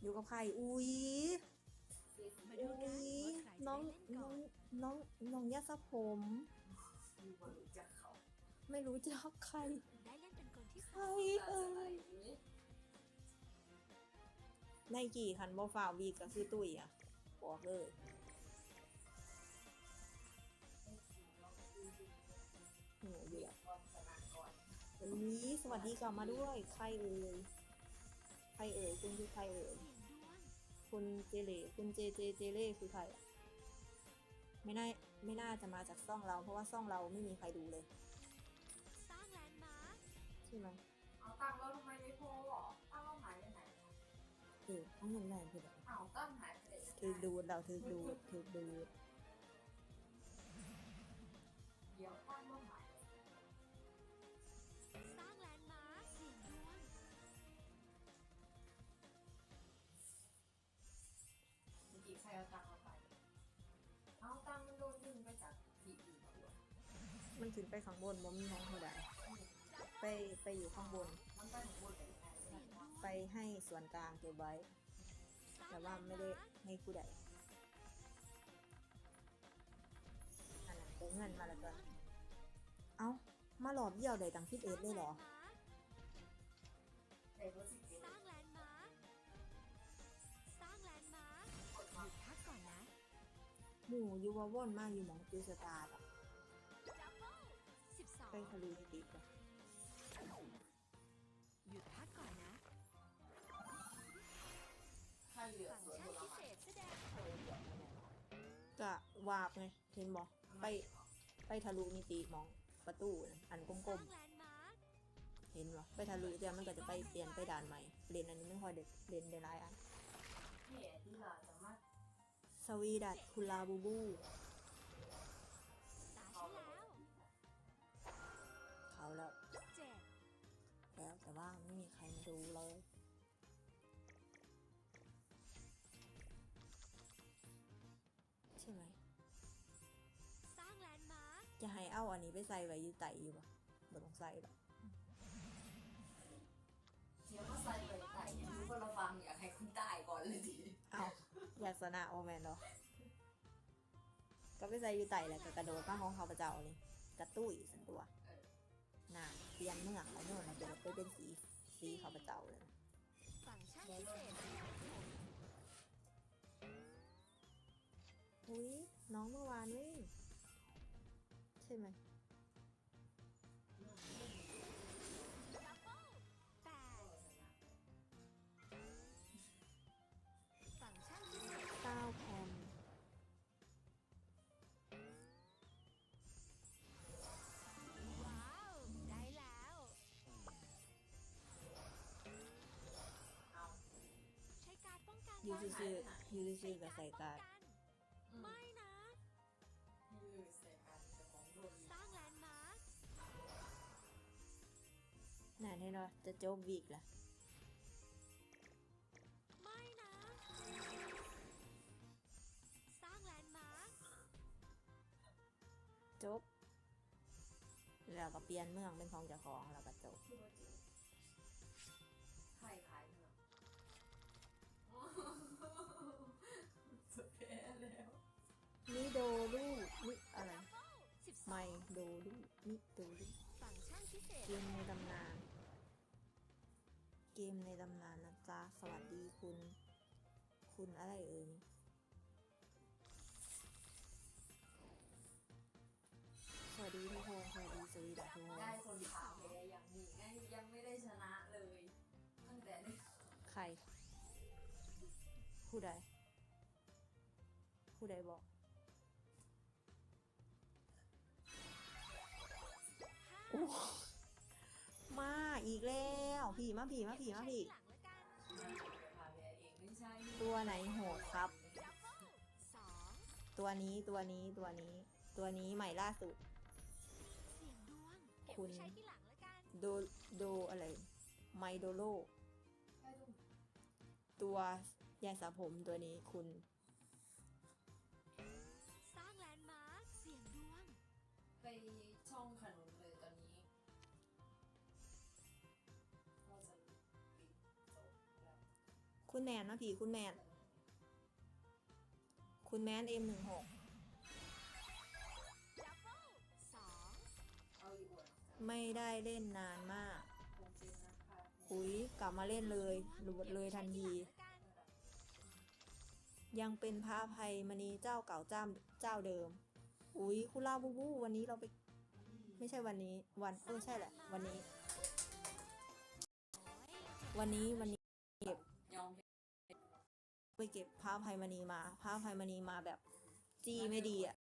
อยู่กับใคร อุ้ยมาดูอุ้กันยว่าใครจะน้องได้เล่นน้ก่อองนน้องน้องยาสระผมมีบรู้จักเขาไม่รู้จักใคร ได้เล่นเป็นคนที่ใคสรองเอ่ยในกี่คันบ่ฝ่าวีก็คือตุ้ยอะบอกเลยหนูอยู่อะก่อนชนะก่อนอุ้ยสวัสดีกลับมาด้วย ใครเอ่ยใครเอ่ยคุณคือใครเอ่ยเสียงดวง คุณเจเล่คุณเจเจเจเล่คือใครอะไม่น่าไม่น่าจะมาจากซ่องเรา เพราะว่าซ่องเราไม่มีใครดูเลยสร้างแลนด์มาร์คใช่ไหมเอาตังค์แล้วทำไมไม่โพหรอตังค์เราหายไปไหนอะเออเอาเงินแรงคือแบบเอาตั้งหายไปไหนถือดูดเราถือดูดถือดูด เอาตังค์เราไป เอาตังค์มันโดนดึงไปจากที่อื่นมาด้วยมันขึ้นไปข้างบนบ่มีห้องเท่าใดไปไปอยู่ข้างบน มันไปของบนไปยังไงเสียไปให้ส่วนกลางเก็บไว้ แต่ว่าไม่ได้ให้ผู้ใดนั่นน่ะได้เงินมาแล้วก็เอ้า มาหลอบเยี่ยวได้ตังคิดเอ็ดเลยเหรอ แต่รู้สึกดีสร้ หมู่อยูวาว่นมากอยู่หมองจูสตาร์อะดับเบิลสิบสองไปทะลุติดอะหยุดพักก่อนนะถ้าเหลือฟังก์สวนชัผนลพิไม้เศษแสดงกะวาบไงเห็นบอกไปไปทะลุนิติหมองประตูน่ะอันกสลมร้างแลนด์มาร์คๆเห็นบ่ไปทะลุเดี๋ยวมันก็จะไปเปลี่ยนไปด่านใหม่เรียนอันนี้ไม่ค่อยเด็ดเรียนได้หลายอันที่แอที่เราจะมาส วีดัตคุลาบูบูตาเอาฉันแล้แล้ววเขาแล้วเจ็ดแล้วแต่ว่าไม่มีใครมาดูเลยใช่ไหมสร้างแลนด์มาร์คจะให้เอาอันนี้ไปใส่ไว้อยืไตอยู่ปะบ่ต้องใส่หรอก อยากสนะโอแมนเนาะก็ไปใส่อยู่ไตแหละก็กระโดดมาของเขาประเจ้านี่กระตุ้ยสันตัวเออน่ะเปลี่ยนเมืองแล้วโน่นนะเดี๋ยวไปเป็นสีสีเขาประเจ้าเลยฟังก์ชันพิเศษแสดงผลอุ้ยน้องเมื่อวานนี่ใช่ไหม ป้องกันยูไว้ซื่อๆยูซื่อๆกับใส่การดไม่นะ ยืดใส่กันจะของโดนสร้างแลนด์มาร์คน่ะแน่นอนจะจบวีกละไม่นะ สร้างแลนด์มาร์คจบแล้วก็เปลี่ยนเมืองเป็นของเจ้าของแล้วก็จบคือว่าจริงใคร คุณคุณอะไรเอ่ยสวัสดีทุกคนสวัสดีสวีดัสทุกคนได้คนถามแพ้อย่างนี้ไงยังไม่ได้ชนะเลยตั้งแต่นี้ใคร ผู้ใด ผู้ใดบอกห้ามาอีกแล้ว ผีมาผีมาผีมาผี ตัวไหนโหดครับดับเบิลสองตัวนี้ตัวนี้ตัวนี้ ตัวนี้ใหม่ล่าสุดเสียงดวงเก็บคุไว้ณใช้ที่หลังแล้วกันโดโดอะไร ไมโดโลใช่ทุกตัวยาสระผมตัวนี้คุณ สร้างแลนด์มาร์คเสียงดวง ไป คุณแมนนะผีคุณแมน คุณแมนเอ็มหนึ่งหกไม่ได้เล่นนานมากอุ้ยกลับมาเล่นเลยหลุดเลยทันทียังเป็นพระอภัยมณีเจ้าเก่าเจ้าเจ้าเดิม อุ้ยคุณลาบูบู วันนี้เราไป ไม่ใช่วันนี้ วันเออใช่แหละ วันนี้ วันนี้วันนี้ ไปเก็บพระภัยมณีมาพระภัยมณีมาแบบจี้ไม่ดีอะ